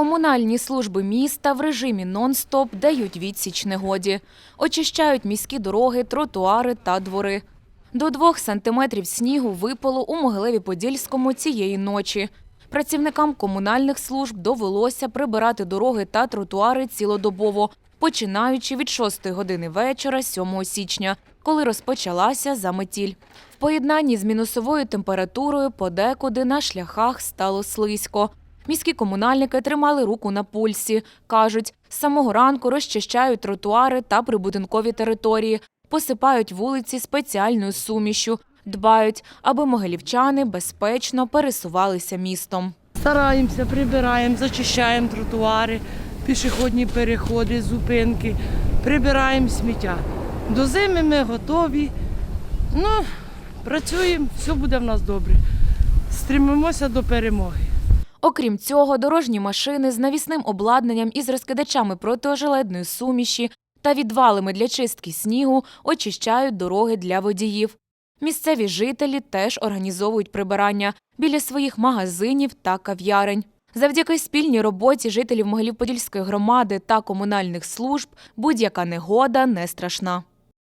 Комунальні служби міста в режимі нон-стоп дають відсіч негоді. Очищають міські дороги, тротуари та двори. До двох сантиметрів снігу випало у Могилеві-Подільському цієї ночі. Працівникам комунальних служб довелося прибирати дороги та тротуари цілодобово, починаючи від 6 години вечора 7 січня, коли розпочалася заметіль. В поєднанні з мінусовою температурою подекуди на шляхах стало слизько. Міські комунальники тримали руку на пульсі. Кажуть, з самого ранку розчищають тротуари та прибудинкові території, посипають вулиці спеціальною сумішю, дбають, аби могилівчани безпечно пересувалися містом. Стараємося, прибираємо, зачищаємо тротуари, пішохідні переходи, зупинки, прибираємо сміття. До зими ми готові. Ну, працюємо, все буде в нас добре. Стремимося до перемоги. Окрім цього, дорожні машини з навісним обладнанням із розкидачами протиожеледної суміші та відвалами для чистки снігу очищають дороги для водіїв. Місцеві жителі теж організовують прибирання біля своїх магазинів та кав'ярень. Завдяки спільній роботі жителів Могилів-Подільської громади та комунальних служб будь-яка негода не страшна.